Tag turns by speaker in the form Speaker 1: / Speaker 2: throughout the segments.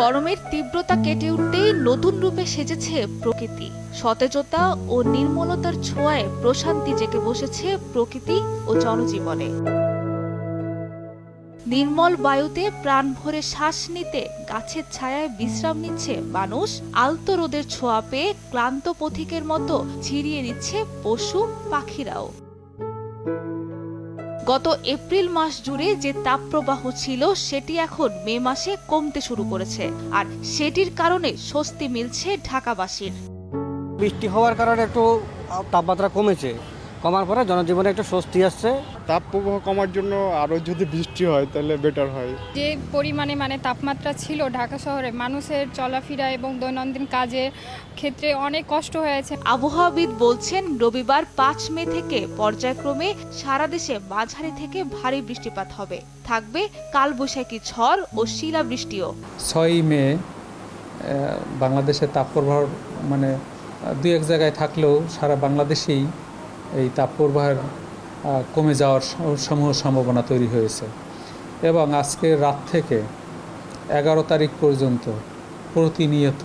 Speaker 1: গরমের তীব্রতা কেটে উঠতেই নতুন রূপে সেজেছে প্রকৃতি। সতেজতা ও নির্মলতার ছোঁয়ায় প্রশান্তি জেগে বসেছে প্রকৃতি ও জনজীবনে। নির্মল বায়ুতে প্রাণ ভরে শ্বাস নিতে গাছের ছায়ায় বিশ্রাম নিচ্ছে মানুষ। আলতো রোদের ছোঁয়া পেয়ে ক্লান্ত পথিকের মতো ছিড়িয়ে নিচ্ছে পশু পাখিরাও। গত এপ্রিল মাস জুড়ে যে তাপপ্রবাহ ছিল, সেটি এখন মে মাসে কমতে শুরু করেছে। আর সেটির কারণে স্বস্তি মিলছে ঢাকাবাসীর।
Speaker 2: বৃষ্টি হওয়ার কারণে একটু তাপমাত্রা কমেছে। কমার পরে জনজীবনে একটু স্বস্তি আসছে।
Speaker 3: তাপ প্রবাহ কমার জন্য আরও যদি বৃষ্টি হয় তাহলে বেটার হয়।
Speaker 4: যে পরিমাণে মানে তাপমাত্রা ছিল ঢাকা শহরে মানুষের চলাফেরা এবং দৈনন্দিন কাজের ক্ষেত্রে অনেক কষ্ট হয়েছে।
Speaker 1: আবহাওয়াবিদ বলছেন রবিবার পাঁচ মে থেকে পর্যায়ক্রমে সারা দেশে মাঝারি থেকে ভারী বৃষ্টিপাত হবে। থাকবে কালবৈশাখী ঝড় ও শিলাবৃষ্টিও।
Speaker 5: ছয়ই মে বাংলাদেশের তাপপ্রবাহ মানে দুই এক জায়গায় থাকলেও সারা বাংলাদেশেই এই তাপপ্রবাহের কমে যাওয়ার সমূহ সম্ভাবনা তৈরি হয়েছে। এবং আজকে রাত থেকে এগারো তারিখ পর্যন্ত প্রতিনিয়ত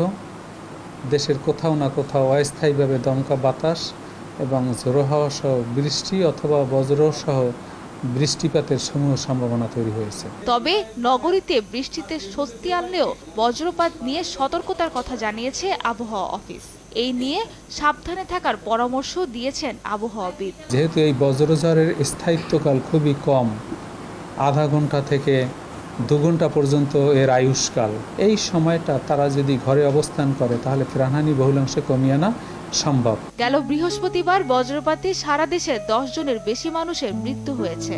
Speaker 5: দেশের কোথাও না কোথাও অস্থায়ীভাবে দমকা বাতাস এবং ঝোড়ো হাওয়া সহ বৃষ্টি অথবা বজ্র সহ বৃষ্টিপাতের সমূহ সম্ভাবনা তৈরি হয়েছে।
Speaker 1: তবে নগরীতে বৃষ্টিতে স্বস্তি আনলেও বজ্রপাত নিয়ে সতর্কতার কথা জানিয়েছে আবহাওয়া অফিস। এই নিয়ে সাবধানে থাকার পরামর্শ দিয়েছেন আবহাওয়াবিদ
Speaker 5: যেহেতু এই বজ্রঝড়ের স্থায়িত্বকাল খুবই কম আধা ঘণ্টা থেকে দু ঘণ্টা পর্যন্ত এর আয়ুষ্কাল। এই সময়টা তারা যদি ঘরে অবস্থান করে তাহলে প্রাণহানি বহুলাংশে কমিয়ে আনা সম্ভব।
Speaker 1: গেল বৃহস্পতিবার বজ্রপাতে সারা দেশে দশ জনের বেশি মানুষের মৃত্যু হয়েছে।